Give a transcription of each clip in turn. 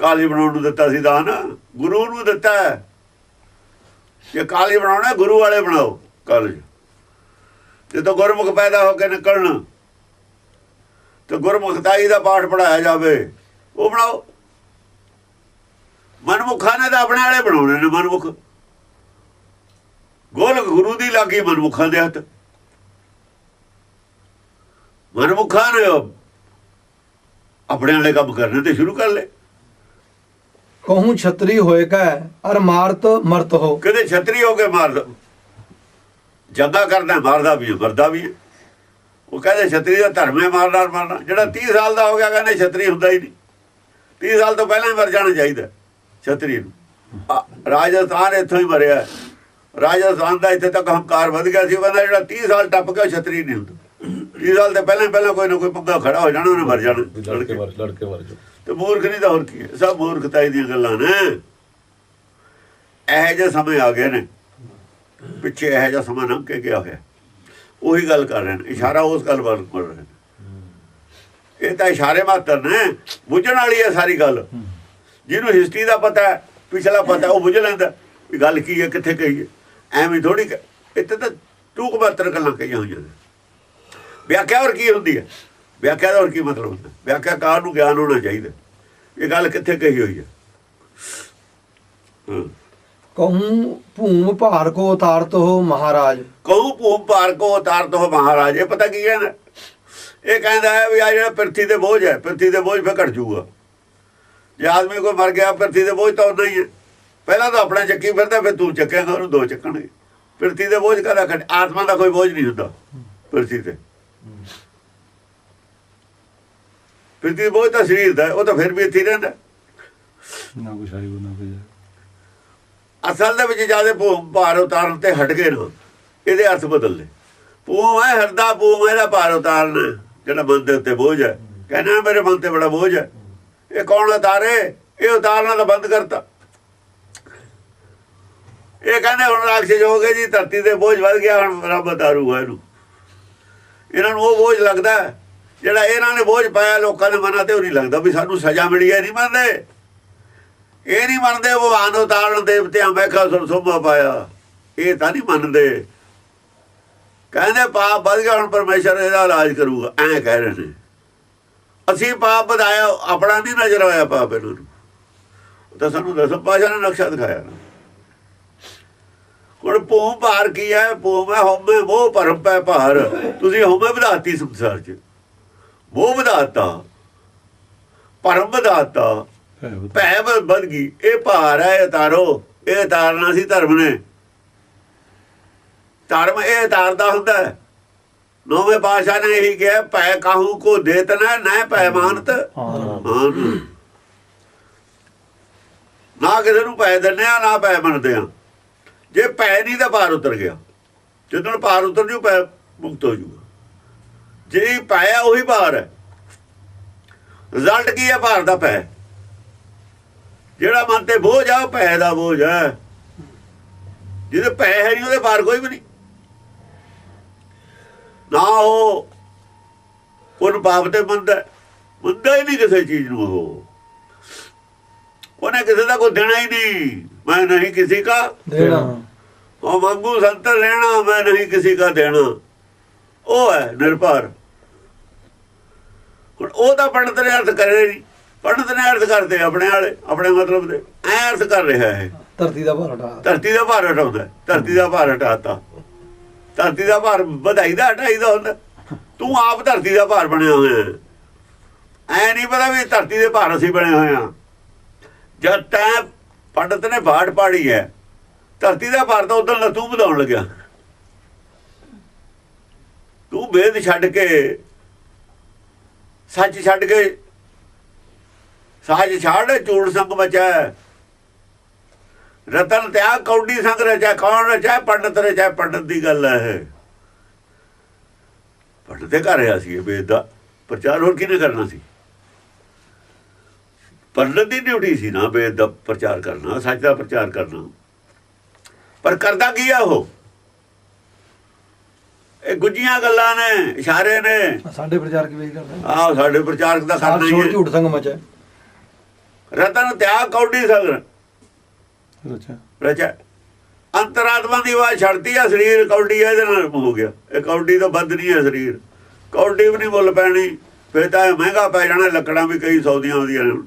ਕਾਲੀ ਬਣਾਉਣ ਨੂੰ ਦਿੱਤਾ ਸੀ ਦਾਨ, ਗੁਰੂ ਨੂੰ ਦਿੱਤਾ ਹੈ। ਜੇ ਕਾਲੀ ਬਣਾਉਣਾ ਗੁਰੂ ਵਾਲੇ ਬਣਾਓ ਕਾਲਜ ਜਦੋਂ ਗੁਰਮੁਖ ਪੈਦਾ ਹੋ ਕੇ ਨਿਕਲਣ, ਤੇ ਗੁਰਮੁਖਤਾਈ ਦਾ ਪਾਠ ਪੜਾਇਆ ਜਾਵੇ, ਉਹ ਬਣਾਓ। ਮਨਮੁਖਾਂ ਨੇ ਤਾਂ ਆਪਣੇ ਵਾਲੇ ਬਣਾਉਣੇ ਨੇ ਮਨਮੁਖ। ਗੋਲਕ ਗੁਰੂ ਦੀ ਲੱਗੀ ਮਨਮੁਖਾਂ ਦੇ ਹੱਥ। ਮਨਮੁਖਾਂ ਨੇ ਆਪਣੇ ਵਾਲੇ ਕੰਮ ਕਰਨੇ ਤੇ ਸ਼ੁਰੂ ਕਰ ਲਏ। ਕਹੂੰ ਛਤਰੀ ਹੋਏਗਾ ਅਰ ਮਾਰਤ ਮਰਤ ਹੋ ਕਿਤੇ ਛਤਰੀ ਹੋ ਕੇ ਮਾਰਦਾ ਜੱਗਾ ਕਰਦਾ ਮਾਰਦਾ ਵੀ ਹੈ, ਮਰਦਾ ਵੀ ਹੈ। ਉਹ ਕਹਿੰਦੇ ਛਤਰੀ ਦਾ ਧਰਮ ਹੈ ਮਾਰਨਾ ਮਾਰਨਾ ਜਿਹੜਾ 30 ਸਾਲ ਦਾ ਹੋ ਗਿਆ ਕਹਿੰਦੇ ਛਤਰੀ ਹੁੰਦਾ ਹੀ ਨਹੀਂ 30 ਸਾਲ ਤੋਂ ਪਹਿਲਾਂ ਹੀ ਮਰ ਜਾਣਾ ਚਾਹੀਦਾ ਛਤਰੀ ਨੂੰ ਰਾਜਸਥਾਨ ਇੱਥੋਂ ਹੀ ਮਰਿਆ ਰਾਜਸਥਾਨ ਦਾ ਇੱਥੇ ਤੱਕ ਹੰਕਾਰ ਵਧ ਗਿਆ ਸੀ ਕਹਿੰਦਾ ਜਿਹੜਾ 30 ਸਾਲ ਟੱਪ ਗਿਆ ਉਹ ਛਤਰੀ ਨਹੀਂ ਹੁੰਦਾ 30 ਸਾਲ ਤੋਂ ਪਹਿਲਾਂ ਪਹਿਲਾਂ ਕੋਈ ਨਾ ਕੋਈ ਪੰਗਾ ਖੜਾ ਹੋ ਜਾਣਾ ਉਹਨੇ ਮਰ ਜਾਣਾ। ਲੜਕੇ ਵਰ ਲੜਕੇ ਵਰ ਜੋ ਤੇ ਮੂਰਖ ਨਹੀਂ ਤਾਂ ਹੋਰ ਕੀ ਹੈ? ਸਭ ਮੂਰਖਤਾਈ ਦੀਆਂ ਗੱਲਾਂ ਨੇ। ਇਹੋ ਜਿਹੇ ਸਮੇਂ ਆ ਗਏ ਨੇ। ਪਿੱਛੇ ਇਹੋ ਜਿਹਾ ਸਮਾਂ ਲੰਘ ਕੇ ਗਿਆ ਹੋਇਆ। ਉਹੀ ਗੱਲ ਕਰ ਰਹੇ ਨੇ। ਇਸ਼ਾਰਾ ਉਸ ਗੱਲ ਵੱਲ ਕਰ ਰਹੇ ਨੇ। ਇਹ ਤਾਂ ਇਸ਼ਾਰੇ ਮਾਤਰ ਨੇ। ਬੁੱਝਣ ਵਾਲੀ ਹੈ ਸਾਰੀ ਗੱਲ। ਜਿਹਨੂੰ ਹਿਸਟਰੀ ਦਾ ਪਤਾ ਹੈ ਪਿਛਲਾ ਪਤਾ ਉਹ ਬੁੱਝ ਲੈਂਦਾ ਵੀ ਗੱਲ ਕੀ ਹੈ ਕਿੱਥੇ ਕਹੀ ਹੈ। ਐਵੇਂ ਥੋੜੀ ਇੱਥੇ ਤਾਂ ਟੂਕ ਮਾਤਰ ਗੱਲਾਂ ਕਹੀਆਂ ਹੋਈਆਂ ਨੇ। ਵਿਆਖਿਆ ਹੋਰ ਕੀ ਹੁੰਦੀ ਹੈ? ਵਿਆਖਿਆ ਦਾ ਹੋਰ ਕੀ ਮਤਲਬ ਹੁੰਦਾ? ਵਿਆਖਿਆਕਾਰ ਨੂੰ ਗਿਆਨ ਹੋਣਾ ਚਾਹੀਦਾ? ਇਹ ਗੱਲ ਕਿੱਥੇ ਕਹੀ ਹੋਈ ਹੈ? ਹਾਂ। ਕਹੂੰ ਭੂਮ ਭਾਰ ਕੋ ਉਤਾਰਤ ਹੋ ਮਹਾਰਾਜ। ਕਹੂ ਭੂਮ ਭਾਰ ਕੋ ਉਤਾਰ ਦੋ ਮਹਾਰਾਜ। ਇਹ ਪਤਾ ਕੀ ਕਹਿੰਦਾ ਇਹ ਕਹਿੰਦਾ ਹੈ ਵੀ ਆ ਜਿਹੜਾ ਪਿਰਥੀ ਦੇ ਬੋਝ ਹੈ ਪਿਰਥੀ ਦੇ ਬੋਝ ਫੇ ਘਟ ਜਾਊਗਾ। ਜੇ ਆਦਮੀ ਕੋਈ ਮਰ ਗਿਆ ਪਿਰਥੀ ਦੇ ਬੋਝ ਤਾਂ ਉਨਾ ਹੀ ਹੈ। ਪਹਿਲਾਂ ਤਾਂ ਆਪਣਾ ਚੱਕੀ ਫਿਰਦਾ ਫਿਰ ਤੂੰ ਚੱਕੇਗਾ ਉਹਨੂੰ ਦੋ ਚੱਕਣਗੇ। ਪਿਰਥੀ ਦੇ ਬੋਝ ਕਦਾ ਘਟ ਆਤਮਾ ਦਾ ਕੋਈ ਬੋਝ ਨਹੀਂ ਹੁੰਦਾ ਪਿਰਥੀ ਤੇ। ਪਿਰਥੀ ਦੇ ਬੋਝ ਤਾਂ ਸਰੀਰ ਦਾ ਹੈ, ਉਹ ਤਾਂ ਫਿਰ ਵੀ ਇੱਥੇ ਹੀ ਰਹਿੰਦਾ ਨਾ ਕੁਛ ਆਈ ਨਾ ਕੁਝ ਅਸਲ ਦੇ ਵਿੱਚ ਜ਼ਿਆਦਾ ਭਾਰ ਉਤਾਰਨ ਤੇ ਹਟ ਗਏ ਨਾ ਇਹਦੇ ਅਰਥ ਬਦਲ ਲਏ ਭੂਮ ਹੈ ਹਰਦਾ ਭੂਮ ਇਹਦਾ ਭਾਰ ਉਤਾਰਨਾ ਜਿਹੜਾ ਮਨ ਦੇ ਉੱਤੇ ਬੋਝ ਹੈ। ਕਹਿੰਦਾ ਮੇਰੇ ਮਨ ਤੇ ਬੜਾ ਬੋਝ ਹੈ। ਇਹ ਕੌਣ ਉਤਾਰੇ? ਇਹ ਉਤਾਰਨਾ ਤਾਂ ਬੰਦ ਕਰਤਾ। ਇਹ ਕਹਿੰਦੇ ਹੁਣ ਰਾਖਸ਼ ਹੋ ਗਏ ਜੀ ਧਰਤੀ ਦੇ ਬੋਝ ਵੱਧ ਗਿਆ ਹੁਣ ਰੱਬ ਉਤਾਰੂਗਾ ਇਹਨੂੰ। ਇਹਨਾਂ ਨੂੰ ਉਹ ਬੋਝ ਲੱਗਦਾ ਜਿਹੜਾ ਇਹਨਾਂ ਨੇ ਬੋਝ ਪਾਇਆ ਲੋਕਾਂ ਦੇ ਮਨਾਂ ਤੇ ਉਹ ਨਹੀਂ ਲੱਗਦਾ ਵੀ ਸਾਨੂੰ ਸਜ਼ਾ ਮਿਲੀ ਹੈ ਨਹੀਂ ਮੰਨਦੇ। ਇਹ ਨਹੀਂ ਮੰਨਦੇ ਭਗਵਾਨ ਉਤਾਰਨ ਦੇਵਤਿਆਂ ਮੈਖਾ ਸੁਰਸੋਮਾ ਪਾਇਆ। ਇਹ ਤਾਂ ਨਹੀਂ ਮੰਨਦੇ। ਕਹਿੰਦੇ ਪਾਪ ਵੱਧ ਗਿਆ, ਹੁਣ ਪਰਮੇਸ਼ਰ ਇਹਦਾ ਇਲਾਜ ਕਰੂਗਾ। ਐਂ ਕਹਿ ਰਹੇ ਨੇ। ਅਸੀਂ ਪਾਪ ਵਧਾਇਆ, ਆਪਣਾ ਨਹੀਂ ਨਜ਼ਰ ਆਇਆ ਪਾਪ ਇਹਨਾਂ ਨੂੰ। ਤਾਂ ਸਾਨੂੰ ਦਸਮ ਪਾਸ਼ਾ ਨੇ ਨਕਸ਼ਾ ਦਿਖਾਇਆ ਨਾ। ਹੁਣ ਭੂਮ ਭਾਰ ਕੀ ਹੈ? ਭੂਮ ਹੈ ਹਉਮੈ ਮੋਹ ਭਰਮ ਪੈ ਭਾਰ। ਤੁਸੀਂ ਹਉਮੈ ਵਧਾਤੀ ਸੰਸਾਰ 'ਚ। ਮੋਹ ਵਧਾਤਾ। ਭਰਮ ਵਧਾਤਾ। ਭੈ ਵੱਧ ਗਈ। ਇਹ ਭਾਰ ਹੈ ਇਹ ਤਾਰੋ। ਇਹ ਤਾਰਨਾ ਸੀ ਧਰਮ ਨੇ। ਧਰਮ ਇਹ ਤਾਰਦਾ ਹੁੰਦਾ ਹੈ। ਨੌਵੇਂ ਪਾਸ਼ਾ ਨੇ ਇਹੀ ਕਿਹਾ ਭੈ ਕਾਹੂ ਕੋ ਦੇਤਨਾ ਨਾ ਭੈ ਮਾਨਤ। ਮਾਨ। ਨਾ ਕਿਸੇ ਨੂੰ ਭੈ ਦਿੰਦੇ ਆ ਨਾ ਭੈ ਮੰਨਦੇ ਆ। ਜੇ ਪੈ ਨਹੀਂ ਤਾਂ ਭਾਰ ਉਤਰ ਗਿਆ। ਜਦੋਂ ਭਾਰ ਉਤਰ ਜੂ ਭੈ ਮੁਕਤ ਹੋ ਜੂਗਾ। ਜੇ ਭੈ ਆ ਉਹੀ ਭਾਰ ਹੈ। ਰਿਜ਼ਲਟ ਕੀ ਹੈ? ਭਾਰ ਦਾ ਪੈ। ਜਿਹੜਾ ਮਨ ਤੇ ਬੋਝ ਆ, ਉਹ ਭੈ ਦਾ ਬੋਝ ਹੈ। ਜਿਹਦੇ ਭੈ ਹੈ ਨਹੀਂ, ਉਹਦੇ ਭਾਰ ਕੋਈ ਵੀ ਨਹੀਂ। ਨਾ ਉਹ ਉਹਨ ਪਾਪ ਤੇ ਮੰਨਦਾ ਹੈ। ਮੰਨਦਾ ਹੀ ਨਹੀਂ ਕਿਸੇ ਚੀਜ਼ ਨੂੰ ਉਹ। ਉਹਨੇ ਕਿਸੇ ਦਾ ਕੋਈ ਦੇਣਾ ਹੀ ਨਹੀਂ। ਮੈਂ ਨਹੀਂ ਕਿਸੇ ਦਾ ਦੇਣਾ। ਉਹ ਮੰਗੂ ਸੰਤਰ ਲੈਣਾ ਮੈਂ ਨਹੀਂ ਕਿਸੇ ਦਾ ਦੇਣਾ। ਉਹ ਹੈ ਨਿਰਭਰ। ਹੁਣ ਉਹ ਤਾਂ ਪੰਡਤ ਨੇ ਅਰਥ ਕਰੇ ਨਹੀਂ। ਪੰਡਤ ਨੇ ਅਰਥ ਕਰਦੇ ਆਪਣੇ ਵਾਲੇ ਆਪਣੇ ਮਤਲਬ ਦੇ। ਐ ਅਰਥ ਕਰ ਰਿਹਾ ਹੈ ਧਰਤੀ ਦਾ ਭਾਰ ਹਟਾ ਧਰਤੀ ਦਾ ਭਾਰ ਹਟਾਉਂਦਾ। ਧਰਤੀ ਦਾ ਭਾਰ ਹਟਾਤਾ ਧਰਤੀ ਦਾ ਭਾਰ ਵਧਾਈ ਦਾ ਹਟਾਈ ਦਾ ਹੁੰਦਾ। ਤੂੰ ਆਪ ਧਰਤੀ ਦਾ ਭਾਰ ਬਣਿਆ ਹੋਇਆ ਹੈ। ਐ ਨਹੀਂ ਪਤਾ ਵੀ ਧਰਤੀ ਦੇ ਭਾਰ ਅਸੀਂ ਬਣੇ ਹੋਏ ਆ ਜਦ ਤੈਂ ਪੰਡਤ ਨੇ ਬਾੜ ਪਾੜੀ ਹੈ। ਧਰਤੀ ਦਾ ਭਾਰ ਤਾਂ ਉਦੋਂ ਤੂੰ ਵਧਾਉਣ ਲੱਗਿਆ। ਤੂੰ ਵੇਦ ਛੱਡ ਕੇ, ਸੱਚ ਛੱਡ ਕੇ ਸਾਜ ਛੱਡ ਚੂੜ ਸੰਗ ਬਚਾ ਰਤਨ ਤਿਆਗ, ਕੌਡੀ ਸੰਗ ਰਚਾ, ਕੌਣ ਰਚਾ, ਪੰਡਤ ਰਚਾ, ਪੰਡਤ ਦੀ ਗੱਲ ਹੈ ਇਹ। ਪੰਡਤ ਦੇ ਘਰ ਰਿਹਾ ਸੀ ਇਹ ਵੇਦ ਦਾ। ਪ੍ਰਚਾਰ ਹੋਰ ਕਿਹਨੇ ਕਰਨਾ ਸੀ? ਪੰਡਤ ਦੀ ਡਿਊਟੀ ਸੀ ਨਾ ਵੇਦ ਦਾ ਪ੍ਰਚਾਰ ਕਰਨਾ ਸੱਚ ਦਾ ਪ੍ਰਚਾਰ ਕਰਨਾ। ਪਰ ਕਰਦਾ ਕੀ ਆ ਉਹ? ਇਹ ਗੁੱਜੀਆਂ ਗੱਲਾਂ ਨੇ ਇਸ਼ਾਰੇ ਨੇ। ਸਾਡੇ ਪ੍ਰਚਾਰਕ ਵੀ ਇਹੀ ਕਰਦੇ ਆਹ ਸਾਡੇ ਪ੍ਰਚਾਰਕ ਦਾ ਕਰਨਾ ਹੀ ਹੈ। ਝੂਠ ਸੰਗ ਮਚੈ ਰਤਨ ਤਿਆਗ ਕੌਡੀ ਸਗਰ ਅੱਛਾ ਰਚਾ। ਅੰਤਰਾਤਮਾ ਦੀ ਆਵਾਜ਼ ਛੱਡਤੀ ਆ ਸਰੀਰ ਕੌਡੀ ਆ, ਇਹਦੇ ਨਾਲ ਹੋ ਗਿਆ। ਇਹ ਕੌਡੀ ਤੋਂ ਵੱਧ ਨਹੀਂ ਹੈ ਸਰੀਰ। ਕੌਡੀ ਵੀ ਨਹੀਂ ਮੁੱਲ ਪੈਣੀ। ਫਿਰ ਤਾਂ ਇਹ ਮਹਿੰਗਾ ਪੈ ਜਾਣਾ ਲੱਕੜਾਂ ਵੀ ਕਈ ਸੌ ਦੀਆਂ ਆਉਂਦੀਆਂ ਨੇ।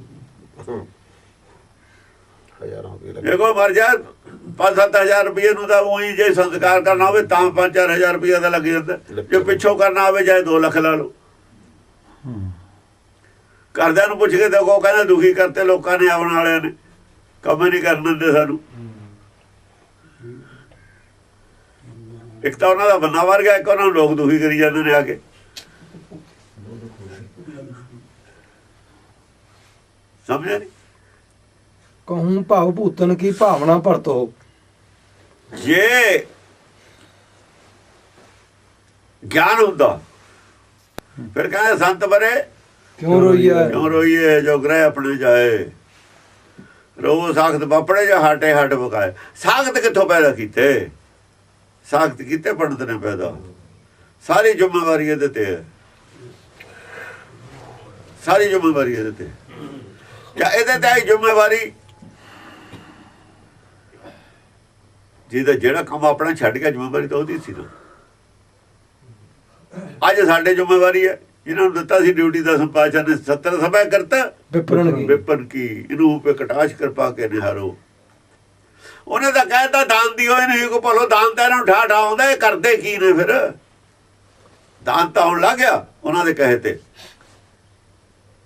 ਹਜ਼ਾਰਾਂ ਰੁਪਏ ਲੱਗ। ਜੇ ਕੋਈ ਮਰ ਜਾ 5-7000 ਰੁਪਏ ਨੂੰ ਤਾਂ ਉਹੀ ਜੇ ਸੰਸਕਾਰ ਕਰਨਾ ਹੋਵੇ ਤਾਂ 5-4000 ਰੁਪਏ ਦਾ ਲੱਗ ਜਾਂਦਾ। ਜੇ ਪਿੱਛੋਂ ਕਰਨਾ ਹੋਵੇ ਚਾਹੇ 2 ਲੱਖ ਲਾ ਲਓ। ਘਰਦਿਆਂ ਨੂੰ ਪੁੱਛ ਕੇ ਦੇਖੋ ਕਹਿੰਦੇ ਦੁਖੀ ਕਰਤੇ ਲੋਕਾਂ ਨੇ ਆਉਣ ਵਾਲਿਆਂ ਨੇ। ਕੰਮ ਨਹੀਂ ਕਰਨ ਦਿੰਦੇ ਸਾਨੂੰ। ਇੱਕ ਤਾਂ ਉਹਨਾਂ ਦਾ ਬੰਨਾ ਵਰ ਗਿਆ ਇੱਕ ਉਹਨਾਂ ਨੂੰ ਲੋਕ ਦੁਖੀ ਕਰੀ ਜਾਂਦੇ ਨੇ ਆ ਕੇ। ਸਮਝਿਆ ਨਹੀਂ ਕਹੂੰ ਭਾਵ ਭੂਤਨ ਕੀ ਭਾਵਨਾ ਭਰਤੋ? ਜੇ ਗਿਆਨ ਹੁੰਦਾ ਫਿਰ ਕਹਿੰਦੇ ਸੰਤ ਬਰੇ ਕਿਉਂ ਰੋਈਐ ਕਿਉਂ ਰੋਈਏ ਜੋ ਗ੍ਰਹਿ ਆਪਣੇ ਜਾਏ। ਰੋ ਸਾਖਤ ਬਾਪੜੇ ਜਾਂ ਹਾਟੇ ਹੱਟ ਬਕਾਏ। ਸਾਖਤ ਕਿੱਥੋਂ ਪੈਦਾ ਕੀਤੇ? ਸਾਖਤ ਕੀਤੇ ਪੰਡਤ ਨੇ ਪੈਦਾ। ਸਾਰੀ ਜ਼ਿੰਮੇਵਾਰੀ ਇਹਦੇ ਤੇ ਹੈ ਸਾਰੀ ਜ਼ਿੰਮੇਵਾਰੀ ਇਹਦੇ ਤੇ। ਜਾਂ ਇਹਦੇ ਤੇ ਆਈ ਜ਼ਿੰਮੇਵਾਰੀ? ਜਿਹਦਾ ਜਿਹੜਾ ਕੰਮ ਆਪਣਾ ਛੱਡ ਗਿਆ ਜ਼ਿੰਮੇਵਾਰੀ ਤਾਂ ਉਹਦੀ ਸੀ ਨਾ। ਅੱਜ ਸਾਡੇ ਜ਼ਿੰਮੇਵਾਰੀ ਹੈ। ਜਿਨ੍ਹਾਂ ਨੂੰ ਦਿੱਤਾ ਸੀ ਡਿਊਟੀ ਦਾ ਸੰਪਾਦਨ ਨੇ 70 ਸਭਾ ਕਰਤਾ। ਵਿਪਰਨ ਕੀ? ਵਿਪਨ ਕੀ? ਇਹਨੂੰ ਪੇ ਕਟਾਸ਼ ਕਿਰਪਾ ਕੇ ਨਿਹਾਰੋ। ਉਹਨੇ ਤਾਂ ਕਹਿਤਾ ਦਾਨ ਦੀ ਹੋਏ ਨਹੀਂ ਕੋ ਭਲੋ ਦਾਨ ਤਾਂ ਇਹਨਾਂ ਨੂੰ ਠਾ ਠਾ ਆਉਂਦਾ ਇਹ ਕਰਦੇ ਕੀ ਨੇ ਫਿਰ? ਦਾਨ ਤਾਂ ਆਉਣ ਲੱਗ ਗਿਆ ਉਹਨਾਂ ਦੇ ਕਹੇ ਤੇ।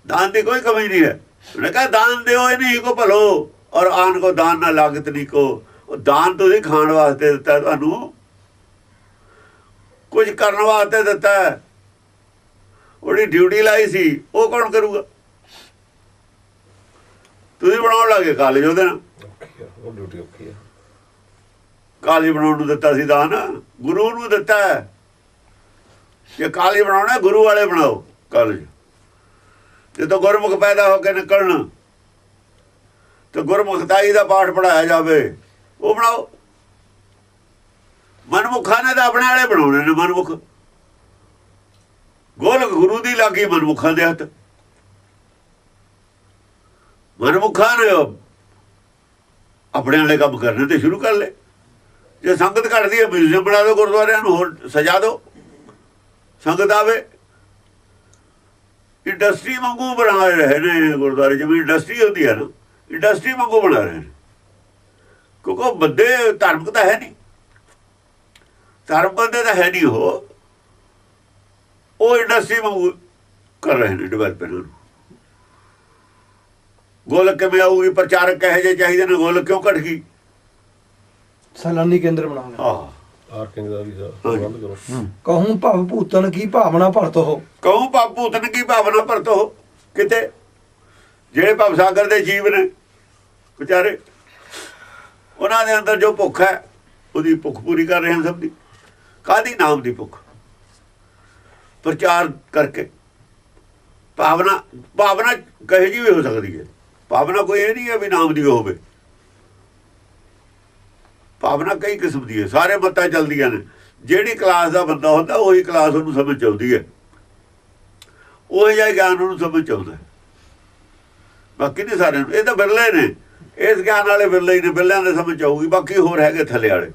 ਦਾਨ ਦੀ ਕੋਈ ਕਮੀ ਨਹੀਂ ਹੈ। ਉਹਨੇ ਕਹਾ ਦਾਨ ਦਿਓ ਇਹ ਨਹੀਂ ਕੋ ਭਲੋ ਔਰ ਆਨ ਕੋ ਦਾਨ ਨਾ ਲਾਗਤ ਨਹੀਂ ਕੋ। ਉਹ ਦਾਨ ਤੁਸੀਂ ਖਾਣ ਵਾਸਤੇ ਦਿੱਤਾ ਤੁਹਾਨੂੰ। ਕੁਝ ਕਰਨ ਵਾਸਤੇ ਦਿੱਤਾ। ਉਹਦੀ ਡਿਊਟੀ ਲਾਈ ਸੀ ਉਹ ਕੌਣ ਕਰੂਗਾ? ਤੁਸੀਂ ਬਣਾਉਣ ਲੱਗੇ ਕਾਲਜ ਉਹਦੇ ਨਾਲ? ਉਹ ਡਿਊਟੀ ਔਖੀ ਆ। ਕਾਲਜ ਬਣਾਉਣ ਨੂੰ ਦਿੱਤਾ ਸੀ ਦਾਨ ਗੁਰੂ ਨੂੰ ਦਿੱਤਾ। ਜੇ ਕਾਲਜ ਬਣਾਉਣਾ ਗੁਰੂ ਵਾਲੇ ਬਣਾਓ ਕਾਲਜ। ਜਦੋਂ ਗੁਰਮੁਖ ਪੈਦਾ ਹੋ ਕੇ ਨਿਕਲਣ, ਤੇ ਗੁਰਮੁਖਤਾਈ ਦਾ ਪਾਠ ਪੜਾਇਆ ਜਾਵੇ, ਉਹ ਬਣਾਓ। ਮਨਮੁਖਾਂ ਨੇ ਤਾਂ ਆਪਣੇ ਵਾਲੇ ਬਣਾਉਣੇ ਨੇ ਮਨਮੁਖ। ਗੋਲ ਗੁਰੂ ਦੀ ਲੱਗੀ ਮਨਮੁਖਾਂ ਦੇ ਹੱਥ। ਮਨਮੁਖਾਂ ਨੇ ਆਪਣੇ ਵਾਲੇ ਕੰਮ ਕਰਨੇ ਤੇ ਸ਼ੁਰੂ ਕਰ ਲੈ ਜੇ ਸੰਗਤ ਘਟਦੀ ਹੈ, ਮਿਊਜ਼ੀਅਮ ਬਣਾ ਦਿਓ, ਗੁਰਦੁਆਰਿਆਂ ਨੂੰ ਹੋਰ ਸਜਾ ਦਿਓ। ਸੰਗਤ ਆਵੇ। ਇੰਡਸਟਰੀ ਵਾਂਗੂ ਬਣਾ ਰਹੇ ਨੇ ਗੁਰਦੁਆਰੇ ਜਿਵੇਂ ਇੰਡਸਟਰੀ ਹੁੰਦੀ ਹੈ ਨਾ ਇੰਡਸਟਰੀ ਵਾਂਗੂ ਬਣਾ ਰਹੇ ਨੇ। ਕਿਉਂਕਿ ਬੰਦੇ ਧਾਰਮਿਕ ਤਾਂ ਹੈ ਨਹੀਂ। ਧਰਮ ਬੰਦੇ ਤਾਂ ਹੈ ਨਹੀਂ ਉਹ। ਉਹ ਇੰਡਸਟਰੀ ਵਾਂਗੂ ਕਰ ਰਹੇ ਨੇ ਡਿਵੈਲਪ ਇਹਨਾਂ ਨੂੰ। ਗੋਲਕ ਕਿਵੇਂ ਆਊਗੀ ਪ੍ਰਚਾਰਕ ਕਹੇ ਜੇ ਚਾਹੀਦੇ ਨੇ ਗੋਲਕ ਕਿਉਂ ਘਟ ਗਈ? ਸੈਲਾਨੀ ਕੇਂਦਰ ਬਣਾਉਣਾ ਆਹ। ਪਾਰਕਿੰਗ ਦਾ ਵੀ ਪ੍ਰਬੰਧ ਕਰੋ। ਕਹੂੰ ਭਾਵ ਭੂਤਨ ਕੀ ਭਾਵਨਾ ਭਰਤੋ ਕਹੂੰ ਪਾਪੂ ਤਨ ਕੀ ਭਾਵਨਾ ਭਰਤੋ ਕਿਤੇ ਜਿਹੜੇ ਭਵ ਸਾਗਰ ਦੇ ਜੀਵ ਨੇ ਵਿਚਾਰੇ। ਉਹਨਾਂ ਦੇ ਅੰਦਰ ਜੋ ਭੁੱਖ ਹੈ ਉਹਦੀ ਭੁੱਖ ਪੂਰੀ ਕਰ ਰਹੇ ਹਨ ਸਭ ਦੀ। ਕਾਦੀ ਨਾਮ ਦੀ ਭੁੱਖ? ਪ੍ਰਚਾਰ ਕਰਕੇ। ਭਾਵਨਾ ਭਾਵਨਾ ਕਹੇ ਜੀ ਵੀ ਹੋ ਸਕਦੀ ਹੈ। ਭਾਵਨਾ ਕੋਈ ਇਹ ਨਹੀਂ ਹੈ ਵੀ ਨਾਮ ਦੀ ਹੋਵੇ। ਭਾਵਨਾ ਕਈ ਕਿਸਮ ਦੀ ਹੈ, ਸਾਰੇ ਮੱਤਾਂ ਚੱਲਦੀਆਂ ਨੇ। ਜਿਹੜੀ ਕਲਾਸ ਦਾ ਬੰਦਾ ਹੁੰਦਾ, ਉਹੀ ਕਲਾਸ ਉਹਨੂੰ ਸਮਝ ਆਉਂਦੀ ਹੈ। ਉਹ ਜਿਹਾ ਗਿਆਨ ਉਹਨੂੰ ਸਮਝ ਆਉਂਦਾ ਬਾਕੀ ਨਹੀਂ ਸਾਰਿਆਂ ਨੂੰ, ਇਹ ਤਾਂ ਬਿਰਲੇ ਨੇ। ਇਸ ਗਿਆਨ ਵਾਲੇ ਬਿਰਲੇ ਹੀ ਨੇ ਬਿਰਲਿਆਂ ਦੇ ਸਮਝ ਆਊਗੀ, ਬਾਕੀ ਹੋਰ ਹੈਗੇ ਥੱਲੇ ਵਾਲੇ।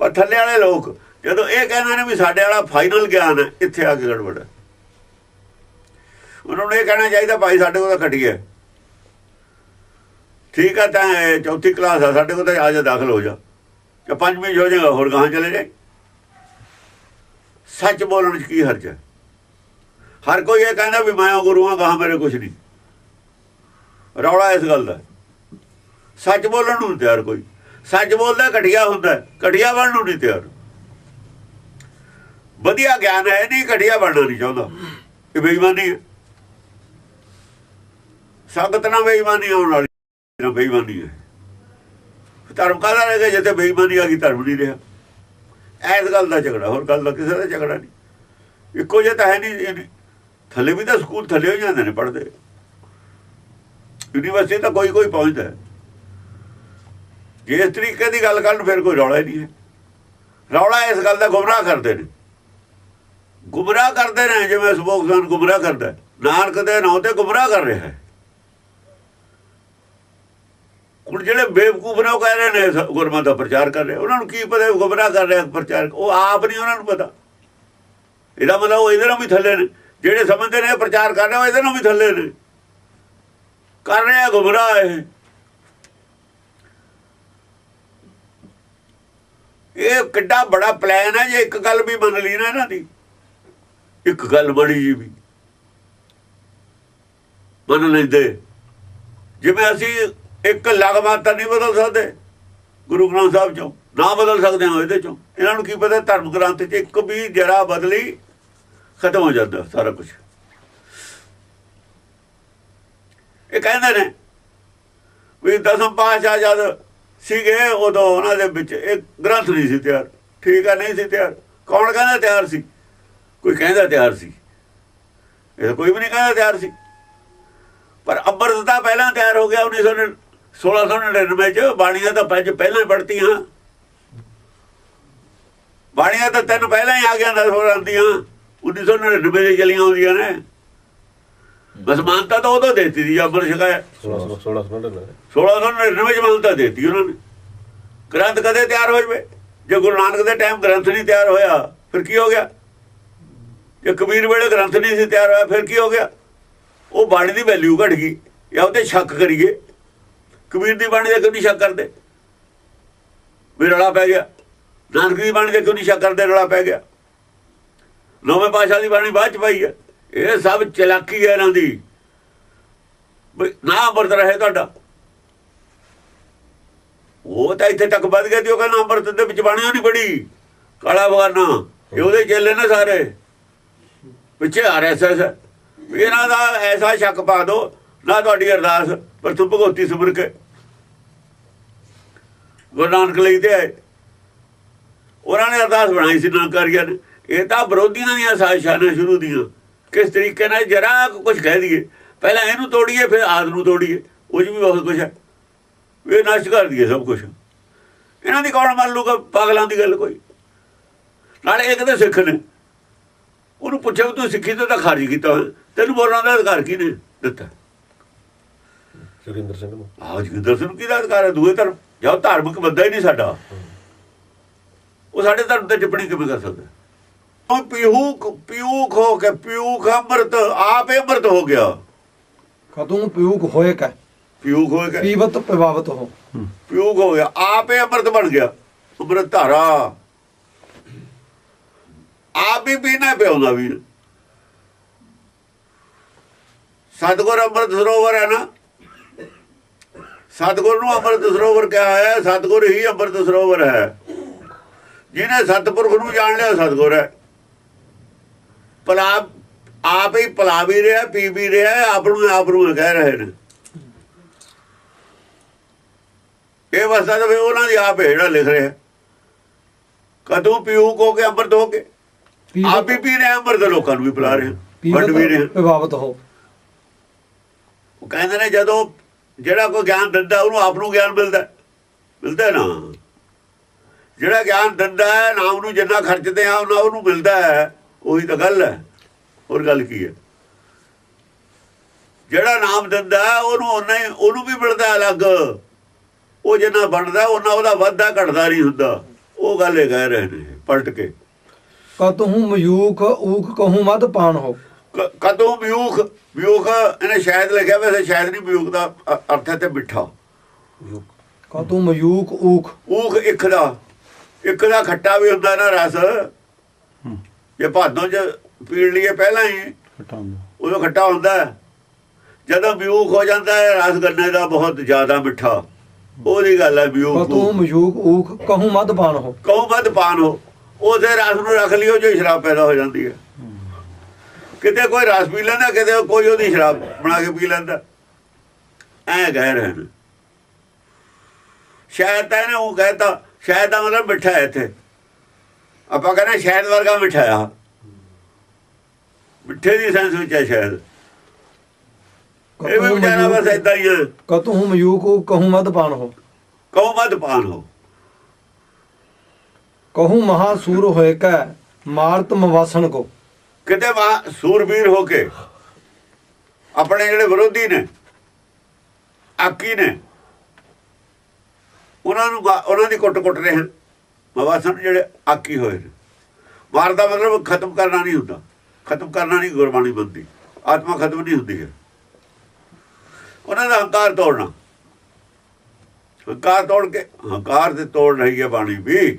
ਪਰ ਥੱਲੇ ਵਾਲੇ ਲੋਕ, ਜਦੋਂ ਇਹ ਕਹਿੰਦੇ ਨੇ ਵੀ ਸਾਡੇ ਵਾਲਾ ਫਾਈਨਲ ਗਿਆਨ ਹੈ, ਇੱਥੇ ਆ ਕੇ ਗੜਬੜ ਹੈ। ਉਹਨਾਂ ਨੂੰ ਇਹ ਕਹਿਣਾ ਚਾਹੀਦਾ, ਭਾਈ ਸਾਡੇ ਕੋਲ ਤਾਂ ਘਟੀ ਹੈ। ਠੀਕ ਹੈ, ਤਾਂ ਚੌਥੀ ਕਲਾਸ ਆ, ਸਾਡੇ ਕੋਲ ਤਾਂ ਆ ਜਾ, ਦਾਖਲ ਹੋ ਜਾ। ਜਾਂ ਪੰਜਵੀਂ 'ਚ ਹੋ ਜਾਏਗਾ ਹੋਰ ਗਾਹਾਂ ਚਲੇ ਜਾਏ ਸੱਚ ਬੋਲਣ 'ਚ ਕੀ ਹਰਜ ਹੈ? ਹਰ ਕੋਈ ਇਹ ਕਹਿੰਦਾ ਵੀ ਮੈਂ ਗੁਰੂਆਂ ਗਾਹਾਂ ਮੇਰੇ ਕੁਝ ਨਹੀਂ। ਰੌਲਾ ਇਸ ਗੱਲ ਦਾ ਸੱਚ ਬੋਲਣ ਨੂੰ ਨੀ ਤਿਆਰ ਕੋਈ। ਸੱਚ ਬੋਲਦਾ ਘਟਿਆ ਹੁੰਦਾ ਘਟਿਆ ਬਣਨ ਨੂੰ ਨਹੀਂ ਤਿਆਰ। ਵਧੀਆ ਗਿਆਨ ਹੈ ਨਹੀਂ, ਘਟਿਆ ਬਣਨਾ ਨਹੀਂ ਚਾਹੁੰਦਾ। ਇਹ ਬੇਈਮਾਨੀ ਹੈ। ਸੰਗਤ ਨਾਲ ਬੇਈਮਾਨੀ ਆਉਣ ਵਾਲੀ ਬੇਈਮਾਨੀ ਹੈ। ਧਰਮ ਕਾਹਦਾ ਰਹਿ ਗਿਆ ਜਿੱਥੇ ਬੇਈਮਾਨੀ ਆ ਗਈ, ਧਰਮ ਨਹੀਂ ਰਿਹਾ। ਐਸ ਗੱਲ ਦਾ ਝਗੜਾ, ਹੋਰ ਗੱਲ ਦਾ ਕਿਸੇ ਦਾ ਝਗੜਾ ਨਹੀਂ। ਇੱਕੋ ਜਿਹਾ ਤਾਂ ਹੈ ਨਹੀਂ ਥੱਲੇ ਵੀ ਤਾਂ ਸਕੂਲ ਥੱਲੇ ਹੋ ਜਾਂਦੇ ਨੇ, ਪੜ੍ਹਦੇ। ਯੂਨੀਵਰਸਿਟੀ ਤਾਂ ਕੋਈ ਕੋਈ ਪਹੁੰਚਦਾ ਹੈ। ਜੇ ਇਸ ਤਰੀਕੇ ਦੀ ਗੱਲ ਕਰਨ, ਫਿਰ ਕੋਈ ਰੌਲਾ ਹੀ ਨਹੀਂ ਹੈ। ਰੌਲਾ ਇਸ ਗੱਲ ਦਾ ਗੁੰਮਰਾਹ ਕਰਦੇ ਨੇ। ਗੁੰਮਰਾਹ ਕਰਦੇ ਨੇ, ਜਿਵੇਂ ਸਪੋਕਸਮੈਨ ਗੁੰਮਰਾਹ ਕਰਦਾ ਨਾਨਕ ਦੇ ਨਾਂ ਤੇ ਗੁੰਮਰਾਹ ਕਰ ਰਿਹਾ ਹੈ। ਹੁਣ ਜਿਹੜੇ ਬੇਵਕੂਫ ਨੇ ਉਹ ਕਹਿ ਰਹੇ ਨੇ ਸ- ਦਾ ਪ੍ਰਚਾਰ ਕਰ ਰਹੇ। ਉਹਨਾਂ ਨੂੰ ਕੀ ਪਤਾ ਉਹ ਗੁੰਮਰਾਹ ਕਰ ਰਿਹਾ ਪ੍ਰਚਾਰ। ਉਹ ਆਪ ਨਹੀਂ ਉਹਨਾਂ ਨੂੰ ਪਤਾ। ਇਹਦਾ ਮਤਲਬ ਉਹ ਇਹਦੇ ਨਾਲ ਵੀ ਥੱਲੇ ਨੇ। ਜਿਹੜੇ ਸਮਝਦੇ ਨੇ ਪ੍ਰਚਾਰ ਕਰ ਰਹੇ ਉਹ ਇਹਦੇ ਨਾਲ ਵੀ ਥੱਲੇ ਨੇ। ਕਰ ਰਹੇ ਆ ਗੁੰਮਰਾਹ ਇਹ। ਇਹ ਕਿੱਡਾ ਬੜਾ ਪਲਾਨ ਹੈ ਜੇ ਇੱਕ ਗੱਲ ਵੀ ਮੰਨ ਲਈ ਨਾ ਇਹਨਾਂ ਦੀ। ਇੱਕ ਗੱਲ ਬੜੀ ਜੀ ਵੀ। ਮੰਨ ਲੈਂਦੇ। ਜਿਵੇਂ ਅਸੀਂ ਇੱਕ ਲਗਮਾ ਤਾਂ ਨਹੀਂ ਬਦਲ ਸਕਦੇ। ਗੁਰੂ ਗ੍ਰੰਥ ਸਾਹਿਬ ਚੋਂ ਨਾ ਬਦਲ ਸਕਦੇ ਹਾਂ ਇਹਦੇ ਚੋਂ। ਇਹਨਾਂ ਨੂੰ ਕੀ ਪਤਾ, ਧਰਮ ਗ੍ਰੰਥ 'ਚ ਇੱਕ ਵੀ ਜਰਾ ਬਦਲੀ ਖਤਮ ਹੋ ਜਾਂਦਾ ਸਾਰਾ ਕੁਝ ਇਹ ਕਹਿੰਦੇ ਨੇ ਵੀ ਦਸਮ ਪਾਤਸ਼ਾਹ ਜਦ ਸੀਗੇ, ਉਦੋਂ ਉਹਨਾਂ ਦੇ ਵਿੱਚ ਇੱਕ ਗ੍ਰੰਥ ਨਹੀਂ ਸੀ ਤਿਆਰ। ਠੀਕ ਆ, ਨਹੀਂ ਸੀ ਤਿਆਰ। ਕੌਣ ਕਹਿੰਦਾ ਤਿਆਰ ਸੀ? ਕੋਈ ਕਹਿੰਦਾ ਤਿਆਰ ਸੀ? ਇਹ ਤਾਂ ਕੋਈ ਵੀ ਨਹੀਂ ਕਹਿੰਦਾ ਤਿਆਰ ਸੀ। ਪਰ ਅੰਮ੍ਰਿਤ ਤਾਂ ਪਹਿਲਾਂ ਤਿਆਰ ਹੋ ਗਿਆ 1900 1699 ਚ ਬਾਣੀਆਂ ਤਾਂ ਪੰਜ ਪਹਿਲਾਂ ਹੀ ਪੜਤੀਆਂ ਬਾਣੀਆਂ ਤਾਂ ਤਿੰਨ ਪਹਿਲਾਂ ਹੀ ਆ ਗਿਆ ਦਸ ਹੋਰ ਆਉਂਦੀਆਂ। 1999 ਦੇ ਚਲੀਆਂ ਆਉਂਦੀਆਂ ਨੇ। ਬਸ ਮਾਨਤਾ ਤਾਂ ਉਦੋਂ ਦੇਤੀ ਦੀ ਅੰਮ੍ਰਿਤ ਛਕਾਇਆ 16 16 16 1699 ਚ ਮਾਨਤਾ ਦੇਤੀ ਉਹਨਾਂ ਨੇ। ਗ੍ਰੰਥ ਕਦੇ ਤਿਆਰ ਹੋ ਜਵੇ? ਜੇ ਗੁਰੂ ਨਾਨਕ ਦੇ ਟਾਈਮ ਗ੍ਰੰਥ ਨਹੀਂ ਤਿਆਰ ਹੋਇਆ, ਫਿਰ ਕੀ ਹੋ ਗਿਆ? ਜੇ ਕਬੀਰ ਵੇਲੇ ਗ੍ਰੰਥ ਨਹੀਂ ਸੀ ਤਿਆਰ ਹੋਇਆ, ਫਿਰ ਕੀ ਹੋ ਗਿਆ? ਉਹ ਬਾਣੀ ਦੀ ਵੈਲਿਊ ਘਟ ਗਈ, ਜਾਂ ਉਹਤੇ ਸ਼ੱਕ ਕਰੀਏ। ਕਬੀਰ ਦੀ ਬਾਣੀ ਦੇ ਕਿਉਂ ਨਹੀਂ ਸ਼ੱਕ ਕਰਦੇ? ਵੀ ਰਲਾ ਪੈ ਗਿਆ। ਨਾਨਕ ਦੀ ਬਾਣੀ ਦੇ ਕਿਉਂ ਨਹੀਂ ਸ਼ੱਕ ਕਰਦੇ? ਰਲਾ ਪੈ ਗਿਆ। ਨੌਵੇਂ ਪਾਸ਼ਾ ਦੀ ਬਾਣੀ ਬਾਅਦ ਚ ਪਾਈ ਹੈ। ਇਹ ਸਭ ਚਲਾਕੀ ਹੈ ਇਹਨਾਂ ਦੀ। ਨਾ ਅੰਮ੍ਰਿਤ ਰਹੇ ਤੁਹਾਡਾ। ਉਹ ਤਾਂ ਇੱਥੇ ਤੱਕ ਵੱਧ ਗਿਆ ਤੇ ਉਹ ਕਹਿੰਦਾ ਅੰਮ੍ਰਿਤ ਦੇ ਵਿੱਚ ਬਾਣੀ ਨਹੀਂ ਪੜੀ। ਕਾਲਾ ਬਗਾਨਾ। ਇਹ ਉਹਦੇ ਚੇਲੇ ਨੇ ਸਾਰੇ। ਪਿੱਛੇ ਆ ਰਿਹਾ ਐਸ। ਇਹਨਾਂ ਦਾ ਐਸਾ ਸ਼ੱਕ ਪਾ ਦੋ ਨਾ ਤੁਹਾਡੀ ਅਰਦਾਸ, ਪਰ ਤੂੰ ਭਗਵਤੀ ਸਿਮਰ ਕੇ। ਗੁਰੂ ਨਾਨਕ ਲਈ ਤੇ ਆਏ। ਉਹਨਾਂ ਨੇ ਅਰਦਾਸ ਬਣਾਈ ਸੀ ਨਾਨਕਾਰੀਆਂ ਨੇ। ਇਹ ਤਾਂ ਵਿਰੋਧੀਆਂ ਦੀਆਂ ਸਾਜ਼ਿਸ਼ਾਂ ਨੇ ਸ਼ੁਰੂ ਦੀਆਂ। ਕਿਸ ਤਰੀਕੇ ਨਾਲ ਜਰਾ ਕੁਝ ਕਹਿ ਦਈਏ। ਪਹਿਲਾਂ ਇਹਨੂੰ ਤੋੜੀਏ, ਫਿਰ ਆਦ ਨੂੰ ਤੋੜੀਏ। ਉਹ 'ਚ ਵੀ ਬਹੁਤ ਕੁਝ ਹੈ। ਇਹ ਨਸ਼ਟ ਕਰ ਦਈਏ ਸਭ ਕੁਝ ਇਹਨਾਂ ਦੀ ਕੌਣ ਮੰਨ ਲੂਗਾ ਪਾਗਲਾਂ ਦੀ ਗੱਲ ਕੋਈ। ਨਾਲੇ ਇੱਕ ਤਾਂ ਸਿੱਖ ਨੇ? ਉਹਨੂੰ ਪੁੱਛਿਆ ਵੀ ਤੂੰ ਸਿੱਖੀ ਤੋਂ ਤਾਂ ਖਾਰਜ ਕੀਤਾ ਹੋਇਆ। ਤੈਨੂੰ ਬੋਲਣ ਦਾ ਅਧਿਕਾਰ ਕਿਹਨੇ ਦਿੱਤਾ? ਜੋਗਿੰਦਰ ਸਿੰਘ ਨੂੰ। ਆਹ ਜਗਿੰਦਰ ਸਿੰਘ ਨੂੰ ਕਿਹਦਾ ਅਧਿਕਾਰ ਹੈ? ਦੂਏ ਧਰਮ। ਜਾਂ ਉਹ ਧਾਰਮਿਕ ਬੰਦਾ ਹੀ ਨਹੀਂ ਸਾਡਾ। ਉਹ ਸਾਡੇ ਧਰਮ ਤੇ ਟਿੱਪਣੀ ਕਿਵੇਂ ਕਰ ਸਕਦਾ? ਉਹ ਪਿਊਖ ਪਿਊਖ ਹੋ ਕੇ ਪਿਊਖ ਅੰਮ੍ਰਿਤ ਆਪ ਅੰਮ੍ਰਿਤ ਹੋ ਗਿਆ। ਕਦੋਂ ਪਿਊਕ ਹੋਏ ਕੈ? ਪਿਊਖ ਹੋ ਕੇ। ਪੀਵਤ ਪ੍ਰਭਾਵਤ ਹੋ। ਪਿਊਖ ਹੋ ਗਿਆ। ਆਪ ਹੀ ਅੰਮ੍ਰਿਤ ਬਣ ਗਿਆ। ਅੰਮ੍ਰਿਤ ਧਾਰਾ। ਆਪ ਹੀ ਪੀਣਾ ਪਿਆਉਂਦਾ ਵੀ ਸਤਗੁਰ ਅੰਮ੍ਰਿਤ ਸਰੋਵਰ ਹੈ ਨਾ। ਸਤਗੁਰ ਨੂੰ ਅੰਮ੍ਰਿਤ ਸਰੋਵਰ ਕਿਹਾ ਹੈ ਸਤਗੁਰ ਹੀ ਅੰਮ੍ਰਿਤ ਸਰੋਵਰ ਹੈ। ਜਿਹਨੇ ਸਤਪੁਰਖ ਨੂੰ ਜਾਣ ਲਿਆ ਸਤਗੁਰ ਹੈ। ਪਲਾ ਆਪ ਹੀ ਪਲਾ ਵੀ ਰਿਹਾ ਪੀ ਵੀ ਰਿਹਾ ਆਪ ਨੂੰ ਆਪ ਨੂੰ ਕਹਿ ਰਹੇ ਨੇ। ਇਹ ਵਸਦਾ ਤਾਂ ਉਹਨਾਂ ਦੀ ਆਪ ਜਿਹੜਾ ਲਿਖ ਰਿਹਾ ਕਦੋਂ ਪੀਊ ਕੋ ਕੇ ਅੰਮ੍ਰਿਤ ਹੋ ਕੇ? ਆਪ ਹੀ ਪੀ ਰਹੇ ਅੰਮ੍ਰਿਤ ਲੋਕਾਂ ਨੂੰ ਵੀ ਪਿਲਾ ਰਹੇ। ਵੰਡ ਵੀ ਰਹੇ। ਪ੍ਰਭਾਵਤ ਹੋ। ਉਹ ਕਹਿੰਦੇ ਨੇ ਜਦੋਂ ਜਿਹੜਾ ਕੋਈ ਗਿਆਨ ਦਿੰਦਾ ਉਹਨੂੰ ਆਪ ਨੂੰ ਗਿਆਨ ਮਿਲਦਾ ਮਿਲਦਾ ਨਾ? ਜਿਹੜਾ ਗਿਆਨ ਦਿੰਦਾ ਹੈ ਨਾਮ ਨੂੰ ਜਿੰਨਾ ਖਰਚਦੇ ਆ ਉਹਨਾਂ ਉਹਨੂੰ ਮਿਲਦਾ ਹੈ ਉਹੀ ਤਾਂ ਗੱਲ ਹੈ। ਹੋਰ ਗੱਲ ਕੀ ਹੈ? ਜਿਹੜਾ ਨਾਮ ਦਿੰਦਾ ਹੈ, ਉਹਨੂੰ ਉਹਨਾਂ ਹੀ ਉਹਨੂੰ ਵੀ ਮਿਲਦਾ ਅਲੱਗ। ਉਹ ਜਿੰਨਾ ਬਣਦਾ ਉਹਨਾਂ ਉਹਦਾ ਵਾਧਾ ਘਟਦਾ ਨਹੀਂ ਹੁੰਦਾ। ਉਹ ਗੱਲ ਇਹ ਕਹਿ ਰਹੇ ਨੇ ਪਲਟ ਕੇ। ਕਤਹੂ ਮਯੂਖ ਊਖ ਕਹੂੰ ਮਦ ਪਾਣ ਹੋ ਕਦੋਂ ਵਿਊਖ ਵਿਊਖ ਇਹਨੇ ਸ਼ਾਇਦ ਲਿਖਿਆ ਵੈਸੇ ਸ਼ਾਇਦ ਨਹੀਂ ਵਿਊਖ ਦਾ ਅਰਥ ਹੈ ਤੇ ਮਿੱਠਾ। ਕਤਹੂ ਮਯੂਖ ਊਖ। ਊਖ ਇੱਕ ਦਾ ਇੱਕ ਦਾ ਖੱਟਾ ਵੀ ਹੁੰਦਾ ਨਾ ਰਸ। ਜੇ ਭਾਦੋਂ ਚ ਪੀੜ ਲਈਏ ਪਹਿਲਾਂ ਹੀ ਉਦੋਂ ਖੱਟਾ ਹੁੰਦਾ। ਜਦੋਂ ਵਿਊਖ ਹੋ ਜਾਂਦਾ ਹੈ ਰਸ ਗੰਨੇ ਦਾ ਬਹੁਤ ਜ਼ਿਆਦਾ ਮਿੱਠਾ। ਉਹਦੀ ਗੱਲ ਹੈ ਵਿਊਖ ਕਤਹੂ ਮਯੂਖ ਊਖ ਕਹੂੰ ਮਦ ਪਾਣ ਹੋ। ਕਹੋ ਮਤ ਪਾਨ ਹੋ। ਉਹਦੇ ਰਸ ਨੂੰ ਰੱਖ ਲਿਓ ਜੋ ਸ਼ਰਾਬ ਪੈਦਾ ਹੋ ਜਾਂਦੀ ਹੈ। ਕਿਤੇ ਕੋਈ ਰਸ ਪੀ ਲੈਂਦਾ ਕਿਤੇ ਕੋਈ ਉਹਦੀ ਸ਼ਰਾਬ ਬਣਾ ਕੇ ਪੀ ਲੈਂਦਾ। ਐ ਕਹਿ ਰਹੇ ਨੇ। ਸ਼ਾਇਦ ਤਾਂ ਇਹਨੇ ਉਹ ਕਹਿਤਾ ਸ਼ਾਇਦ ਦਾ ਮਤਲਬ ਮਿੱਠਾ ਹੈ ਇੱਥੇ। ਆਪਾਂ ਕਹਿੰਦੇ ਸ਼ਾਇਦ ਵਰਗਾ ਮਿੱਠਾ ਆ। ਮਿੱਠੇ ਦੀ ਸੈਂਸ ਵਿੱਚ ਹੈ ਸ਼ਾਇਦ। ਇਹ ਵੀ ਵਿਚਾਰਾ ਬਸ ਏਦਾਂ ਹੀ ਹੈ। ਕਤਹੂ ਮਯੂਖ ਊਖ ਕਹੂੰ ਮਦ ਪਾਣ ਹੋ ਕਹੋ ਮਤ ਪਾਨ ਹੋ ਕਹੂੰ ਮਹਾ ਸੂਰ ਹੋਏ ਕੈ ਮਾਰਤ ਮਵਾਸਣ ਕੋ। ਕਿਤੇ ਵਾ ਸੂਰਬੀਰ ਹੋ ਕੇ ਆਪਣੇ ਜਿਹੜੇ ਵਿਰੋਧੀ ਨੇ, ਆਕੀ ਨੇ, ਉਹਨਾਂ ਨੂੰ ਮਾ- ਉਹਨਾਂ ਦੀ ਕੁੱਟ ਕੁੱਟ ਰਹੇ ਹਨ। ਮਵਾਸਨ ਜਿਹੜੇ ਆਕੀ ਹੋਏ ਨੇ। ਮਾਰ ਦਾ ਮਤਲਬ ਖਤਮ ਕਰਨਾ ਨਹੀਂ ਹੁੰਦਾ। ਖਤਮ ਕਰਨਾ ਨਹੀਂ ਗੁਰਬਾਣੀ ਬੰਦੀ ਆਤਮਾ ਖਤਮ ਨਹੀਂ ਹੁੰਦੀ ਹੈ। ਉਹਨਾਂ ਦਾ ਹੰਕਾਰ ਤੋੜਨਾ। ਹੰਕਾਰ ਤੋੜ ਕੇ, ਹੰਕਾਰ ਤੇ ਤੋੜ ਰਹੀ ਹੈ ਬਾਣੀ ਵੀ।